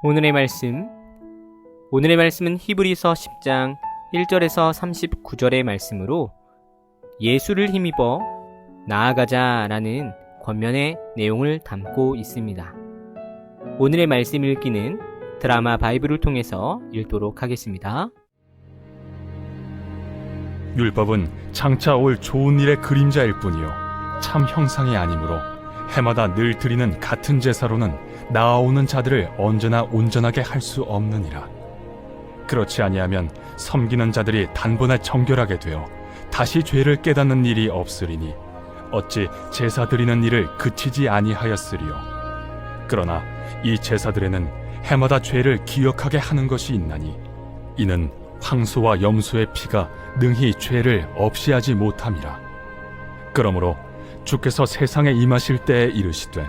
오늘의 말씀 오늘의 말씀은 히브리서 10장 1절에서 39절의 말씀으로 예수를 힘입어 나아가자라는 권면의 내용을 담고 있습니다. 오늘의 말씀 읽기는 드라마 바이블을 통해서 읽도록 하겠습니다. 율법은 장차 올 좋은 일의 그림자일 뿐이요 참 형상이 아니므로 해마다 늘 드리는 같은 제사로는 나아오는 자들을 언제나 온전하게 할 수 없느니라 그렇지 아니하면 섬기는 자들이 단번에 정결하게 되어 다시 죄를 깨닫는 일이 없으리니 어찌 제사 드리는 일을 그치지 아니하였으리요 그러나 이 제사들에는 해마다 죄를 기억하게 하는 것이 있나니 이는 황소와 염소의 피가 능히 죄를 없이 하지 못함이라. 그러므로 주께서 세상에 임하실 때에 이르시되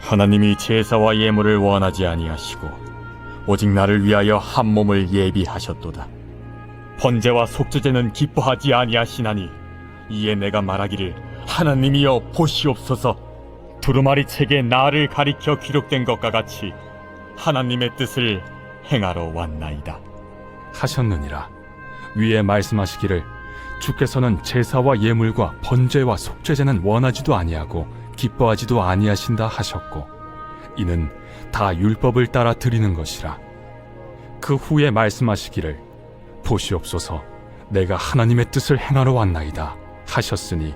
하나님이 제사와 예물을 원하지 아니하시고 오직 나를 위하여 한 몸을 예비하셨도다. 번제와 속죄제는 기뻐하지 아니하시나니 이에 내가 말하기를 하나님이여 보시옵소서 두루마리 책에 나를 가리켜 기록된 것과 같이 하나님의 뜻을 행하러 왔나이다. 하셨느니라. 위에 말씀하시기를 주께서는 제사와 예물과 번제와 속죄제는 원하지도 아니하고 기뻐하지도 아니하신다 하셨고 이는 다 율법을 따라 드리는 것이라. 그 후에 말씀하시기를 보시옵소서 내가 하나님의 뜻을 행하러 왔나이다 하셨으니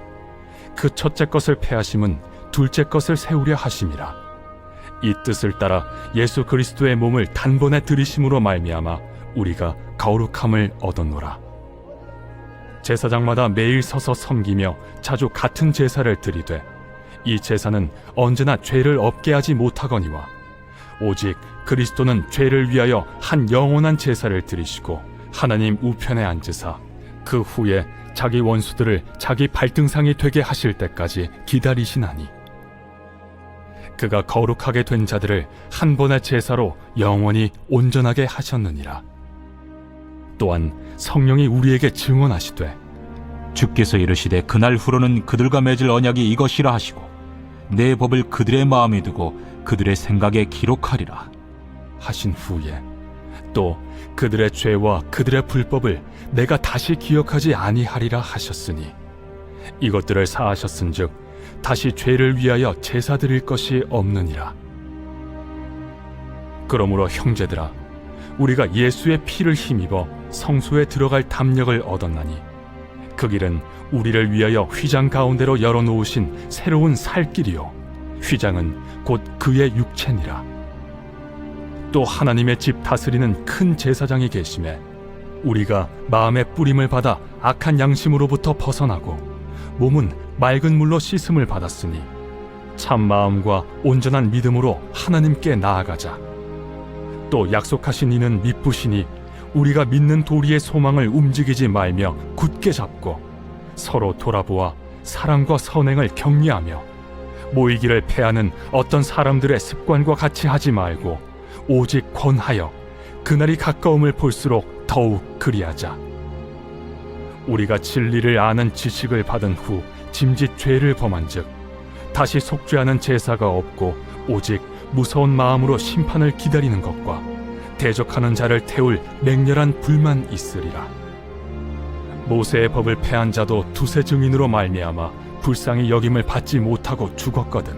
그 첫째 것을 패하심은 둘째 것을 세우려 하심이라. 이 뜻을 따라 예수 그리스도의 몸을 단번에 들이심으로 말미암아 우리가 거룩함을 얻었노라. 제사장마다 매일 서서 섬기며 자주 같은 제사를 드리되 이 제사는 언제나 죄를 없게 하지 못하거니와 오직 그리스도는 죄를 위하여 한 영원한 제사를 드리시고 하나님 우편에 앉으사 그 후에 자기 원수들을 자기 발등상이 되게 하실 때까지 기다리시나니 그가 거룩하게 된 자들을 한 번의 제사로 영원히 온전하게 하셨느니라. 또한 성령이 우리에게 증언하시되 주께서 이르시되 그날 후로는 그들과 맺을 언약이 이것이라 하시고 내 법을 그들의 마음에 두고 그들의 생각에 기록하리라 하신 후에 또 그들의 죄와 그들의 불법을 내가 다시 기억하지 아니하리라 하셨으니 이것들을 사하셨은즉 다시 죄를 위하여 제사 드릴 것이 없느니라. 그러므로 형제들아 우리가 예수의 피를 힘입어 성소에 들어갈 담력을 얻었나니 그 길은 우리를 위하여 휘장 가운데로 열어놓으신 새로운 살 길이요 휘장은 곧 그의 육체니라 또 하나님의 집 다스리는 큰 제사장이 계심에 우리가 마음의 뿌림을 받아 악한 양심으로부터 벗어나고 몸은 맑은 물로 씻음을 받았으니 참 마음과 온전한 믿음으로 하나님께 나아가자. 또 약속하신 이는 미쁘시니 우리가 믿는 도리의 소망을 움직이지 말며 굳게 잡고 서로 돌아보아 사랑과 선행을 격려하며 모이기를 패하는 어떤 사람들의 습관과 같이 하지 말고 오직 권하여 그날이 가까움을 볼수록 더욱 그리하자. 우리가 진리를 아는 지식을 받은 후 짐짓 죄를 범한즉 다시 속죄하는 제사가 없고 오직 무서운 마음으로 심판을 기다리는 것과 대적하는 자를 태울 맹렬한 불만 있으리라. 모세의 법을 패한 자도 두세 증인으로 말미암아 불쌍히 여김을 받지 못하고 죽었거든.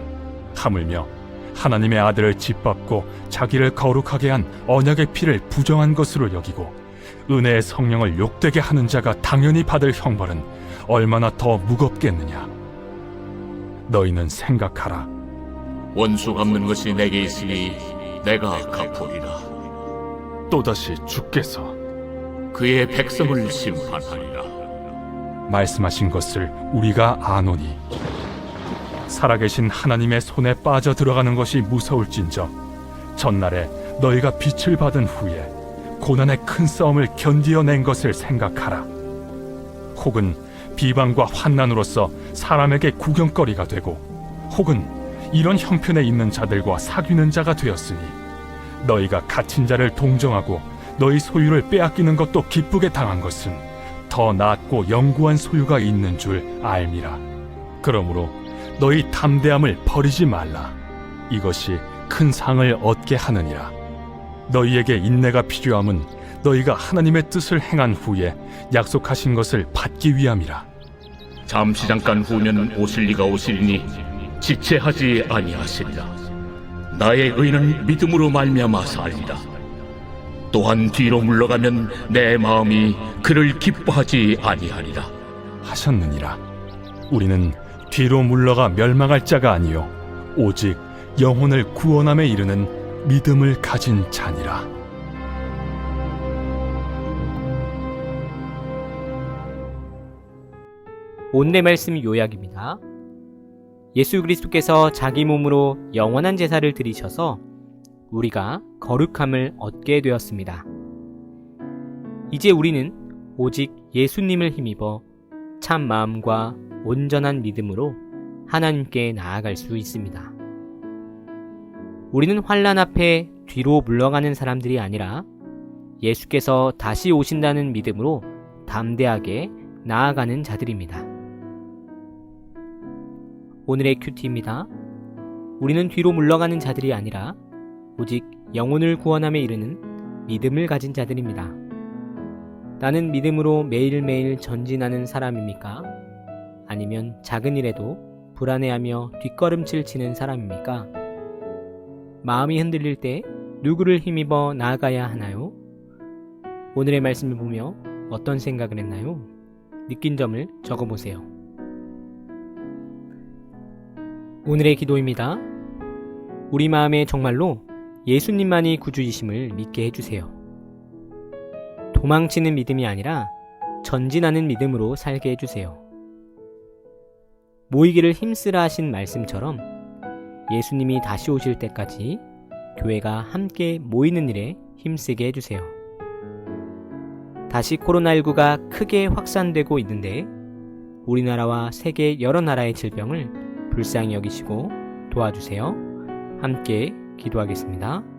하물며 하나님의 아들을 짓밟고 자기를 거룩하게 한 언약의 피를 부정한 것으로 여기고 은혜의 성령을 욕되게 하는 자가 당연히 받을 형벌은 얼마나 더 무겁겠느냐. 너희는 생각하라. 원수 갚는 것이 내게 있으니 내가 갚으리라. 또다시 주께서 그의 백성을 심판하리라. 말씀하신 것을 우리가 아노니 살아계신 하나님의 손에 빠져 들어가는 것이 무서울진저 전날에 너희가 빛을 받은 후에 고난의 큰 싸움을 견디어낸 것을 생각하라 혹은 비방과 환난으로서 사람에게 구경거리가 되고 혹은 이런 형편에 있는 자들과 사귀는 자가 되었으니 너희가 갇힌 자를 동정하고 너희 소유를 빼앗기는 것도 기쁘게 당한 것은 더 낫고 영구한 소유가 있는 줄 알미라. 그러므로 너희 담대함을 버리지 말라. 이것이 큰 상을 얻게 하느니라. 너희에게 인내가 필요함은 너희가 하나님의 뜻을 행한 후에 약속하신 것을 받기 위함이라. 잠시 잠깐 후면 오실 리가 오시리니 지체하지 아니하시리라. 나의 의는 믿음으로 말미암아 살리라. 또한 뒤로 물러가면 내 마음이 그를 기뻐하지 아니하리라. 하셨느니라. 우리는 뒤로 물러가 멸망할 자가 아니요 오직 영혼을 구원함에 이르는 믿음을 가진 자니라. 오늘의 말씀 요약입니다. 예수 그리스도께서 자기 몸으로 영원한 제사를 드리셔서 우리가 거룩함을 얻게 되었습니다. 이제 우리는 오직 예수님을 힘입어 참 마음과 온전한 믿음으로 하나님께 나아갈 수 있습니다. 우리는 환란 앞에 뒤로 물러가는 사람들이 아니라 예수께서 다시 오신다는 믿음으로 담대하게 나아가는 자들입니다. 오늘의 큐티입니다. 우리는 뒤로 물러가는 자들이 아니라 오직 영혼을 구원함에 이르는 믿음을 가진 자들입니다. 나는 믿음으로 매일매일 전진하는 사람입니까? 아니면 작은 일에도 불안해하며 뒷걸음질 치는 사람입니까? 마음이 흔들릴 때 누구를 힘입어 나아가야 하나요? 오늘의 말씀을 보며 어떤 생각을 했나요? 느낀 점을 적어보세요. 오늘의 기도입니다. 우리 마음에 정말로 예수님만이 구주이심을 믿게 해주세요. 도망치는 믿음이 아니라 전진하는 믿음으로 살게 해주세요. 모이기를 힘쓰라 하신 말씀처럼 예수님이 다시 오실 때까지 교회가 함께 모이는 일에 힘쓰게 해주세요. 다시 코로나19가 크게 확산되고 있는데 우리나라와 세계 여러 나라의 질병을 불쌍히 여기시고 도와주세요. 함께 기도하겠습니다.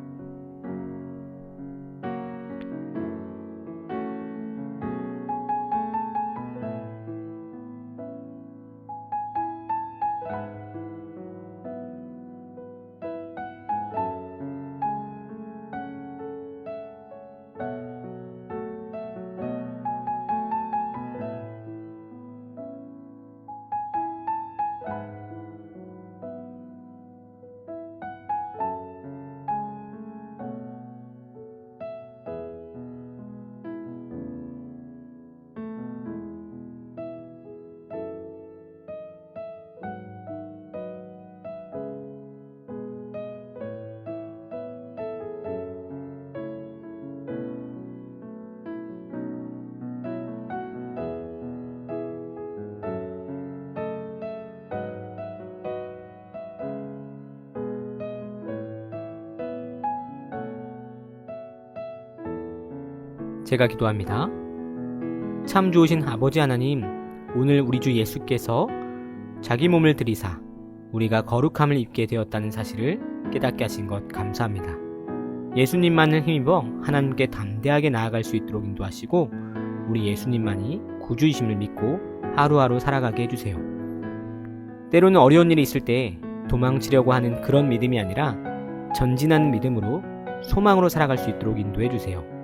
제가 기도합니다. 참 좋으신 아버지 하나님, 오늘 우리 주 예수께서 자기 몸을 들이사 우리가 거룩함을 입게 되었다는 사실을 깨닫게 하신 것 감사합니다. 예수님만을 힘입어 하나님께 담대하게 나아갈 수 있도록 인도하시고 우리 예수님만이 구주이심을 믿고 하루하루 살아가게 해주세요. 때로는 어려운 일이 있을 때 도망치려고 하는 그런 믿음이 아니라 전진하는 믿음으로 소망으로 살아갈 수 있도록 인도해 주세요.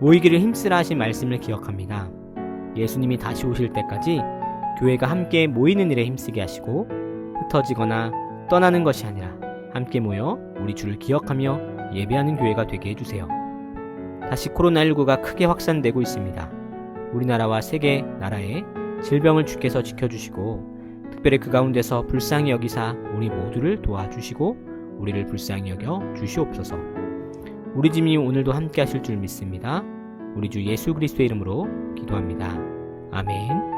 모이기를 힘쓰라 하신 말씀을 기억합니다. 예수님이 다시 오실 때까지 교회가 함께 모이는 일에 힘쓰게 하시고 흩어지거나 떠나는 것이 아니라 함께 모여 우리 주를 기억하며 예배하는 교회가 되게 해주세요. 다시 코로나19가 크게 확산되고 있습니다. 우리나라와 세계 나라에 질병을 주께서 지켜주시고 특별히 그 가운데서 불쌍히 여기사 우리 모두를 도와주시고 우리를 불쌍히 여겨 주시옵소서. 우리 집이 오늘도 함께 하실 줄 믿습니다. 우리 주 예수 그리스도의 이름으로 기도합니다. 아멘.